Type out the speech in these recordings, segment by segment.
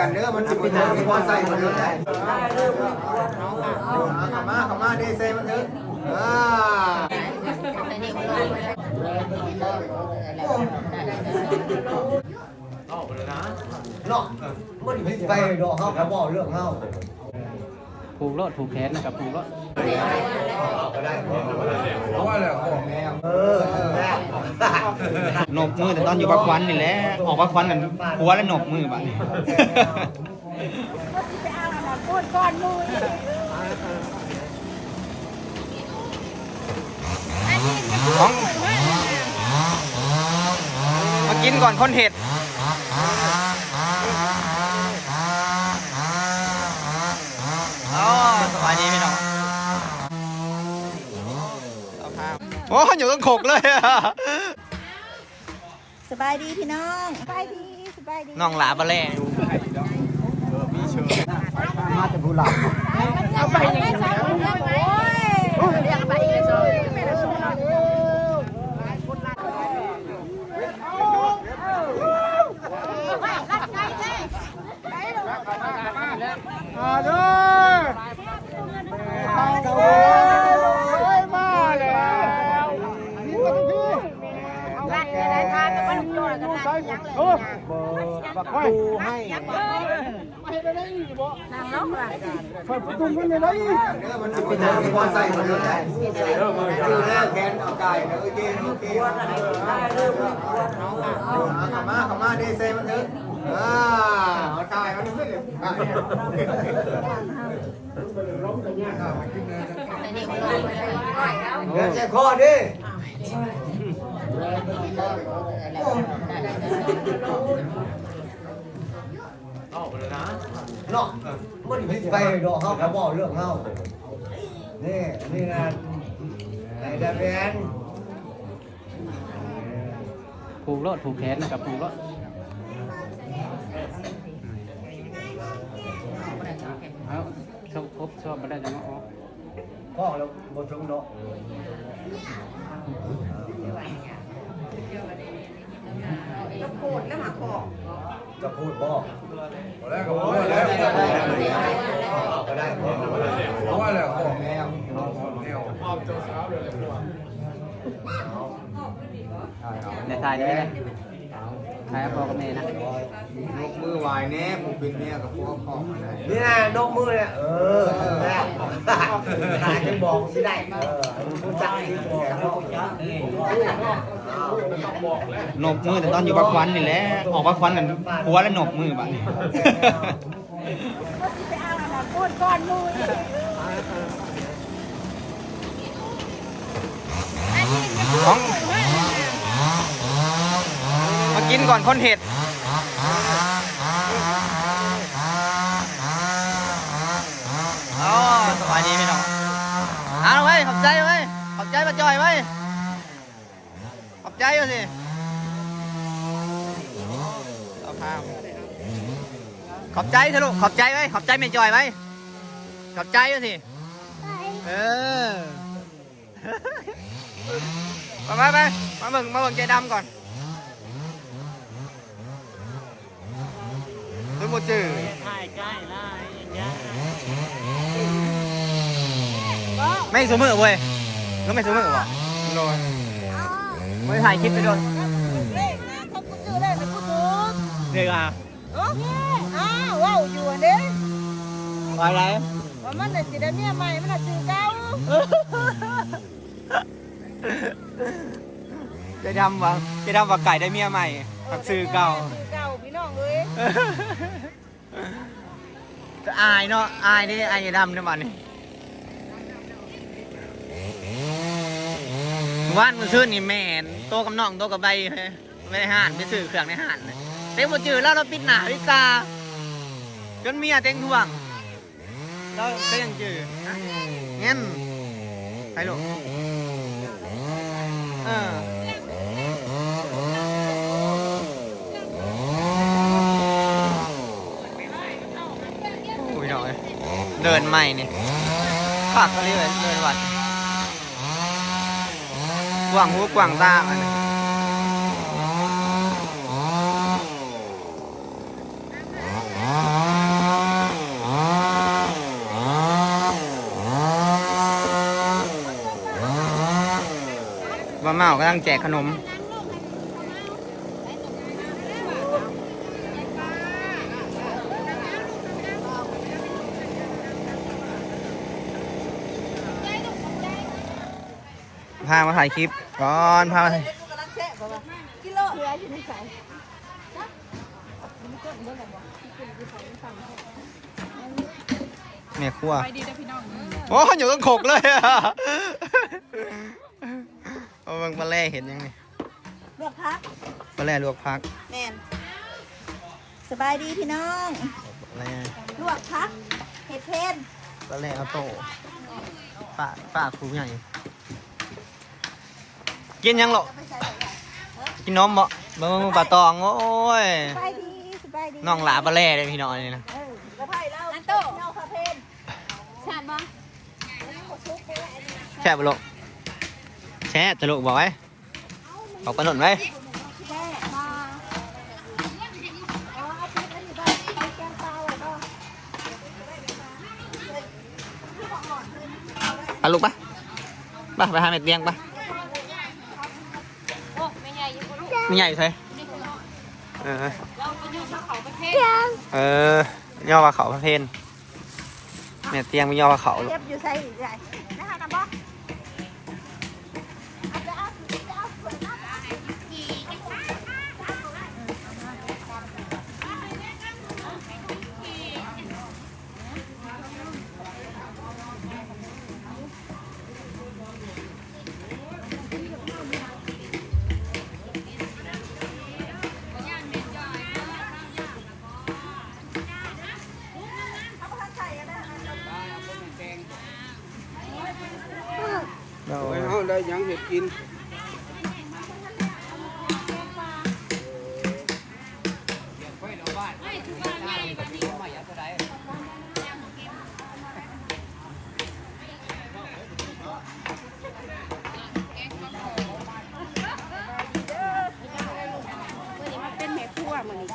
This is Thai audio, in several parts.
กันเด้อมันสิบทางที่พอใส่มาเด้อได้ขมาขมาเด้ใส่มันเด้ออ่าเนาะมันไปดอกเฮาก็บ่เรื่องเฮาผูกรถผูกแขนนะครับผูกรถ เออหนบมือแต่ตอนอยู่บักควันนี่แหละออกบักควันกันหัวแล้วหนบมือบัดนี้ไปเอาอันนั้นพูดก่อนมูอีอันนี้จะพูดของมากินก่อนคนเห็ดอ๋อสบายดีพี่น้องเอาผ้า โอ้อยู่ต้องขกเลยอะสบายดีพี่น้อง สบายดี สบายดี น้องหลาบะแล่ มาจะผู้หลับ เอาไปยังไงโอ้ยเรียกไปอีกเลยไม่ได้ส่งเรารักในรายทางก็มันโยนกันนะยังเลย บักปูให้ นาง ล็อกว่ะตุ้มขึ้นเลยนะเด้อมันสิเป็นทางที่พอใส่มันเด้อคือแรกแกนเอาไก่เด้อโอเคโอเคขมาขมาด้ใส่มันเด้ออ่าเอาไก่มันขึ้นเลยเงินใส่ข้ อดิเนาะมันไปดอกเฮาก็บ่เรื่องเฮานี่นี่นะไอ้ดาแมนผูกรถผูกแขนนะครับผูกรถเอาชอบครบชอบมาได้จังอาอกพ่อแล้วบ่ถึงเนาะโกรธแล้วหมาขอ จะพูดบ่แล้วก็บ่แล้วก็ได้บ่ว่าแล้วของแมวแมวในทา ยนี่นะทายพ่อกับแม่นะยกมือไหวแน่ผมเป็นเมียกับพ่อของนี่นะนกมือเนี่ยเออแม่หาจะบอกสิได้เออรู้จักที่บอกแล้วหนบมือแต่ตอนอยู่บักควันนี่แหละออกบักควันกันหัวแล้วหนบมือบัดนี้ไปเอาอันนั้นพูดก่อนมูอีอันนี้จะพูด ของมา กินก่อนคนเห็ด อ๋อสบายดีพี่น้องเอาไว้ขอบใจไว้ขอบใจมาจอยไว้ขอบใจอยู่สิเอาผ้าขอบใจเถอะลูกขอบใจไว้ขอบใจแม่จอยไว้ขอบใจอยู่สิเออ มาไปไปมาเบิ่งมาเบิ่งใจดำก่อน ตุ้ยหมดจืดไม่สูมือเว้ยก็ไม่สูมือวะโดนไม่ถ่ายคลิปไปโดนเล่นนะเขาพูดชื่อเล่นไม่พูดถูกเด็กอะเอ้าอ้าวว้าวอยู่อันนี้ไปไรว่ามันน่ะสิได้เมียใหม่มันน่ะชื่อเก่าใจดำวะใจดำว่าไก่ได้เมียใหม่ผักซื้อเก่า พี่น้องเอ้ยจะอายเนาะอายนี่อายดำเนี่ยมันนี่ว่านมันซื้อนี่แม่นโตกับน้องโตกับใบไม่ได้ห่านไปซื้อเครื่องในห่านเต็มหมดจืดแล้วเราปิดหนาปิดตาจนเมียเต็งท่วงเราก็ยังจืดเงี้ยไปลูกเออ เดินใหม่นี่ผักเขาเรียกเดินวัดกว่างหูกว่างตาอันนี้ว่าเมากำลังแจกขนม พามาถ่ายคลิปก่อนพามาถ่ายกิโลเหลืออยู่ในสายแม่ครัวไปดีเด้อพี่น้องโอ้ยอยู่ต้องขกเลยอะเอาเบางปลาแร่เห็นยังไงลวกพักปลาแร่ลวกพักแมนสบายดีพี่น้องปลาแร่ลวกพักเห็ดเพนปลาแร่เอาโต้ป้าป้าครูใหญ่ กินยังหรอกินนมบ่เบิ่งๆปลาตองโอ้ยสบายดีสบายดีน้องหลาปลาแร่เลยพี่น้องนี่นะเออแล้วไผ่เล่าอันโตเล่าคาเพนชาดบ่แช่บลูกแช่จะลูกบอกไว้บอกกระหนุนไว้แค่มาอ๋อเอาพริกอันนี้ไปไปแกงปลาไว้ก็ไปลูกปะไปไปหาเม็ดเตียงปะ โอ้ไม่ใหญ่ยังบ่รู้ ไม่ใหญ่ใช่เออเราไปอยู่ภูเขาประเทศเออย่อว่าเขาพระเพนเม็ดเตียงไม่ย่อว่าเขาลูกเก็บอยู่ใส่อีกใหญ่ ไปเอาได้หยังเห็ดกินมื้อนี้มันเป็นแม่ครัวมื้อนี้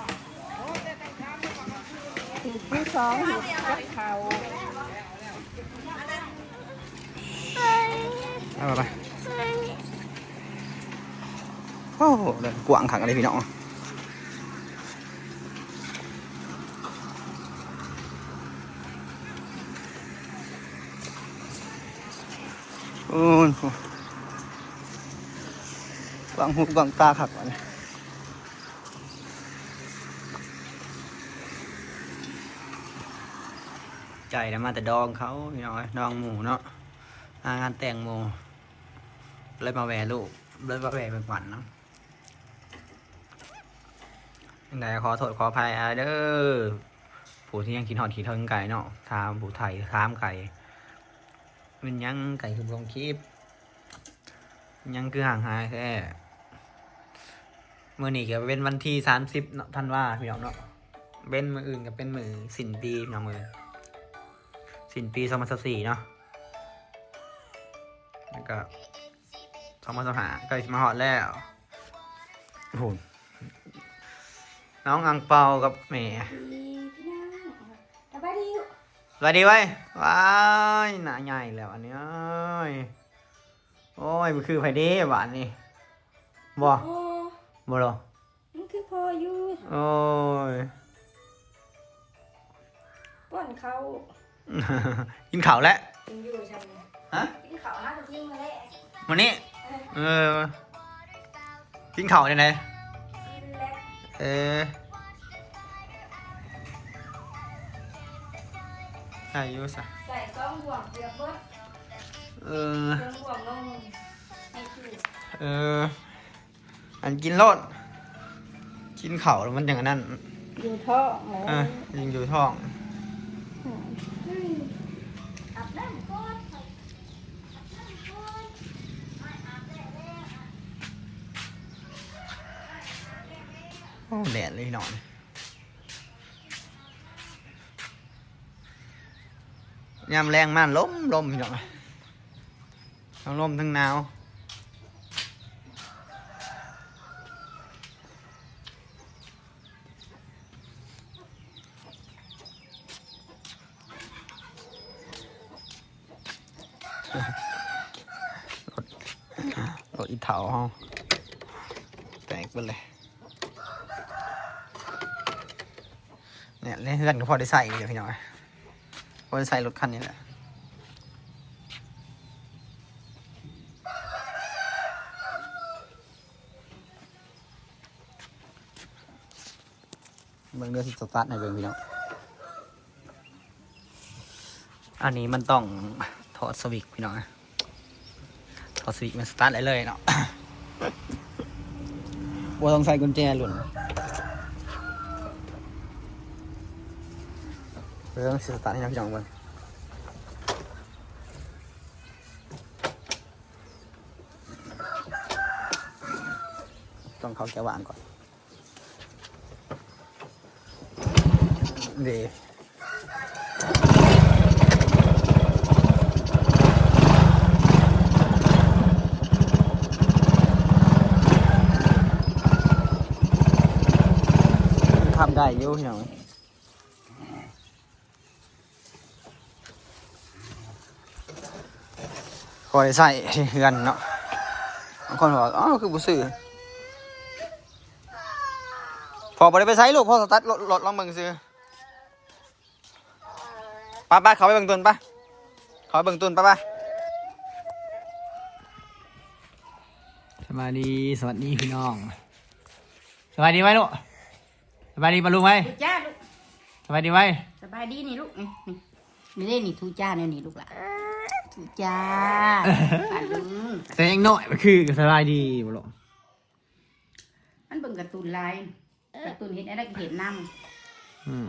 ถึงที่สองเห็ดกับเขาวเอาไปไป โอ้โหเดินกวางขังอะไรพี่น้องโอ้ยโหกวางหูกวางตาขักวะเนี่ยใจนะมาแต่ดองเขาพี่น้องเอ้ยดองหมูเนาะงานแต่งโมเลยมาแหวลูกเลยมาแหวเป็นขวัญเนาะ ยังไงขอโทษขออภัยอาเด้อผู้ที่ยังกินหอดขีเทิงไก่เนาะทามผู้ไทยทามไก่มันยังไก่คือลงคลิป ยังคือห่างหายแค่เมื่อนี้ก็เป็นวันที่สามสิบเนาะท่านว่าพี่น้องเนาะเป็นมืออื่นก็เป็นมือสินปีพี่น้องเลยสิ้นปีสองพันสิบสี่เนาะแล้วก็สองพันสองหาใกล้มาหอดแล้วโอ้โห น้องอังเปากับแม่สบายดีสวัสดีไว้ยว้ายหนาใหญ่แล้วอันนี้เอ้ยโอ้ยมันคือไผเด้หวานนี่บ่โอ้บ่หรอมันคือพออยู่โอ้ย ป้อนเขากินข้าวแล้วยังอยู่ใช่ไหมฮะกินข้าวห้าทิ้งมาแล้ววันนี้เออกินข้าวได้ไหนกินแล้ว เออใส่อยูสะใส่ซองห่วงเกลือเบิดเออเกลือห่วงลงให้คือเออ อันกินโลดกินเข่าวแล้วมันอย่างนั้นอยู่ท้องเหรอเออยิงอยู่ท้อง อาบน้ำก่อน โอ้ แดดเลยหนอนยามแรงมากล้มลมพี่น้องทั้งลมทั้งหนาวรรถอีเถาเฮาแตกไปเลย เนี่ยเล่นเพื่อนก็พอได้ใส่เดี๋ยวพี่น้อยพอได้ใส่รถคันนี้แหละเบิ่งเดือสิสตาร์ทในอยเบิ่งพี่น้องอันนี้มันต้องถอดสวิตช์พี่น้องถอดสวิตช์มันสตาร์ทได้เลยเนาะบัวต้องใส่กุญแจหลุน เรื่องสิสตาร์ทให้น้องพี่น้องเบิ่งต้องเข้าแก้ววานก่อนดีทำได้อยู่พี่น้อง ค อยใส่เฮือนเนาะบางคนบอกอ๋อคือบุซื้อพอบ่ได้ไปใช้ลูกพ่อสตาร์ทรถรถลองเบิ่งซื้อไป้าป้าเขาไปเบิ่งตุนไป้าเขาไปเบิ่งตุนไป้าป้าสวัสดีสวัสดีพี่น้องสวัสดีไว้ลูกสวัสดีปะลุงไว้ทูจ้าลูกสวัสดีไว้สบายดีนี่ลูกนี่นี่นี่เล่นนี่ทูจ้าเนี่ยนี่ลูกละ ทูจ้าป่าลุงแต่ยังน้อยมันคือสบายดีบ่ลูกมันเบิ่งการ์ตูนลายการ์ตูนเห็นอะไรก็เห็นน้อืม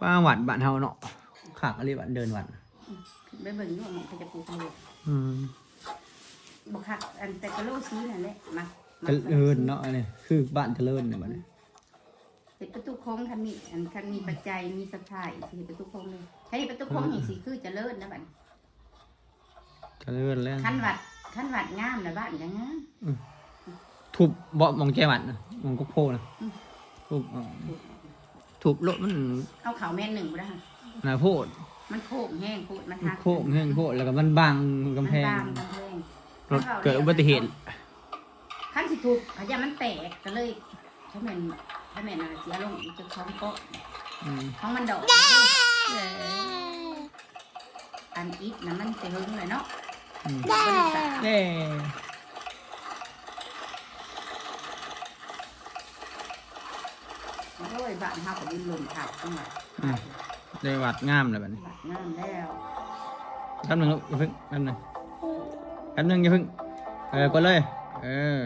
ป้าหวัดบ้านเฮาเนาะขากอะไรบ้านเดินหวัดำไปเบิ่งอยู่ว่ามันก็จะปลูกอะไรอืมบุคักอันแต่กระโหลกซีนั่นแหละมามาเจริญเนาะอันนี้คือบ้านเจริญเนี่ยบัดนี้เป็นประตูโค้งคันมีอันคันมีปัจจัยมีสะพายสิเห็นประตูโค้งเลย ใช้ประตูโค้งอย่างสีคือเจะเลิศนะบัดเจริญแล้วขั้นวัดขั้นวัดงามนะบ้านยังงามทุบเบาะมองแจวัดนะมองก็โพนะอืมทุบเอาทุบรถมันเอาเขาแม่นหนึ่งบ่ได้ค่ะน่าโพดมันโค้งแห้งโคตรมันมันหักโค้งแห้งโพดแล้วก็มันบังมันกำแพงบางกำแพงรถเกิดอุบัติเหตุขั้นสิถูกพยามันแตกก็เลยถ้าแม่นถ้าแม่นอะไรเสียลงจะท้องก็อืมท้องมันดอกเออ อันอีกนะมันจะหึงเลยเนาะอืมบริษัทเย้โอ้ยบ้านเฮาก็ยืนลมถักจังหวะอืมได้วัดงามเลยบัดนี้บัดงามแล้วแป๊บหนึงลูกอย่าเพิ่งแป๊บหนึงแป๊บหนึงอย่าเพิ่งเออกดเลย เออ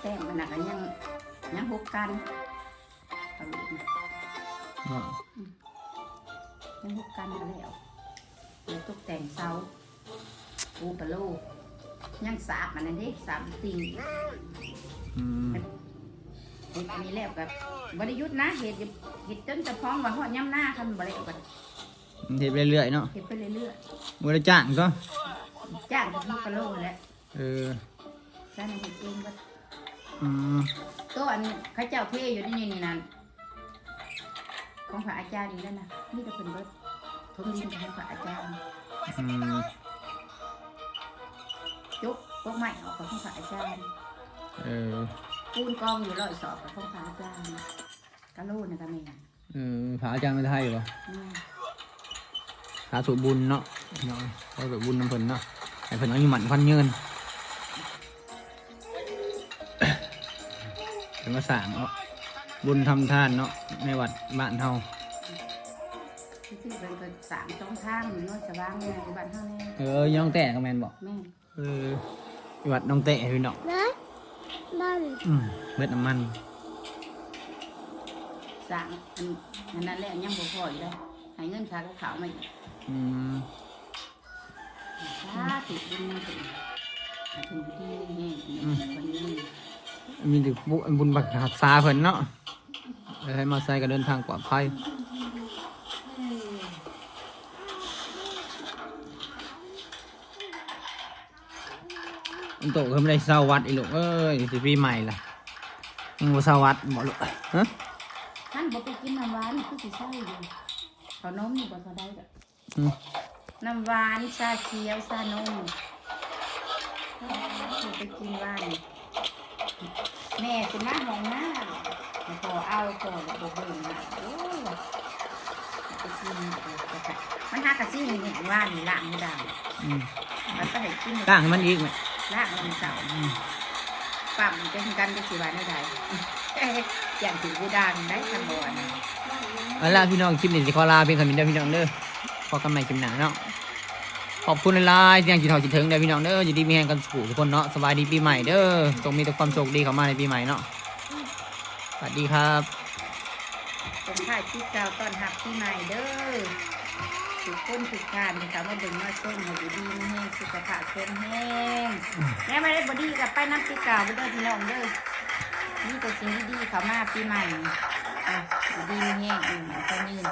แต้มมันน่ะก็ยังยังพบกันเอาลูกนะอ๋อ ยังพบกันอยู่แล้วเดี๋ยวตกแต่งเสาปูปะโลยังสาบมันนั่นเด้สามตีอืมเฮ็ดอันนี้แล้วกับบริยุทธ์นะเฮ็ดอยู่เฮ็ดจนจะพ้องว่าฮอดย่ำหน้าคันบ่ได้เอากันเฮ็ดไปเรื่อยๆเนาะเฮ็ดไปเรื่อยมือได้จ้างก็ๆจ้างกับลูกกะโลแหละเออจ้างให้เฮ็ดเองก็อืมตัวอันเขาเจ้าเทอยู่นี่นี่นั่น ของพระอาจารย์นี่แล้วนะนี่แต่เพิ่นเบิดทมดินของพระอาจารย์อืมจุกพวกไม้ออกกับของพระอาจารย์เออปูนกองอยู่ร้อยสอบกับของพระอาจารย์กะโลนี่ก็แม่นเออพระอาจารย์ไม่ไทยเหรออืมสาธุบุญเนาะเนาะสาธุบุญน้ำเพิ่นเนาะให้เพิ่นเอาอยู่หมันพันยืนเพิ่นมาสร้างเนาะบุญทำทานเนาะ ในวัดบ้านเฮาที่ที่เป็นก็สามช่องทางอยู่โน้นสว่างเนี่ยอยู่บ้านเฮาแน่เออยังน้องแต่ก็แม่นบอกแม่นเออวัดน้องเตะพี่เนาะนะนั่นอืมเบิดน้ำมันสร้างอันอันนั้นแหละยังบ่พออยู่เลยให้เงินค่ากับข้าวมาอีกอืมสาธุบุญมาถึงถึงที่นี่วันนี้มีแต่บุบุญบักหักษาเพิ่นเนาะ ไปให้มาใส่ก็เดินทางปลอดภัยอันโตก็ไม่ได้เศร้าวัดอีหลูกเอ้ยสิปีใหม่ล่ะมึงบ่เศร้าวัดบ่ลูกฮะท่านบอกไปกินน้ำหวานคือสิใช่อยู่ขนมอยู่บ่เขาได้แบบอืมน้ำหวานชาเขียวชานมถูไปกินว่าน แม่คุณมาห้องหน้าพอเอาก่อนแล้วบอกเบิ่งนะโอ้ยไปกินมันหากระซี่นี่เห็นว่านนี่ล่างไม่ได้อืมมันก็ให้กินล่างให้มันอีกไหมล่างมันเสาปั๊มจะกันจะสิวาได้ไดเอ๊ะอย่างถึงกูดังได้ทันบอลเอาล่ะพี่น้องคลิปนี้สิขอลาเพียงเท่านี้เด้อพี่น้องเด้อพอกันใหม่คลิปหน้าเนาะ ขอบคุณหลายๆที่ยังจินหอยกินถึงเด้อพี่น้องเด้อยินดีมีแรงกันสู่ทุกคนเนาะสบายดีปีใหม่เด้อจงมีแต่ความโชคดีเข้ามาในปีใหม่เนาะสวัสดีครับผมถ่ายคลิปเก่าตอนหักที่ใหม่เด้อถูกก้นถูขการนะคะมาดึงมาส้มมาอยู่ดีแห้งสุขภาพเข้มแห้งแม่ไม่ได้บอดี้กับไปน้ำปีเก่าไปเด้อพี่น้องเด้อนี่เป็นสิ่งดีๆเข้ามาปีใหม่อะดีแห้งอืมก็ยืน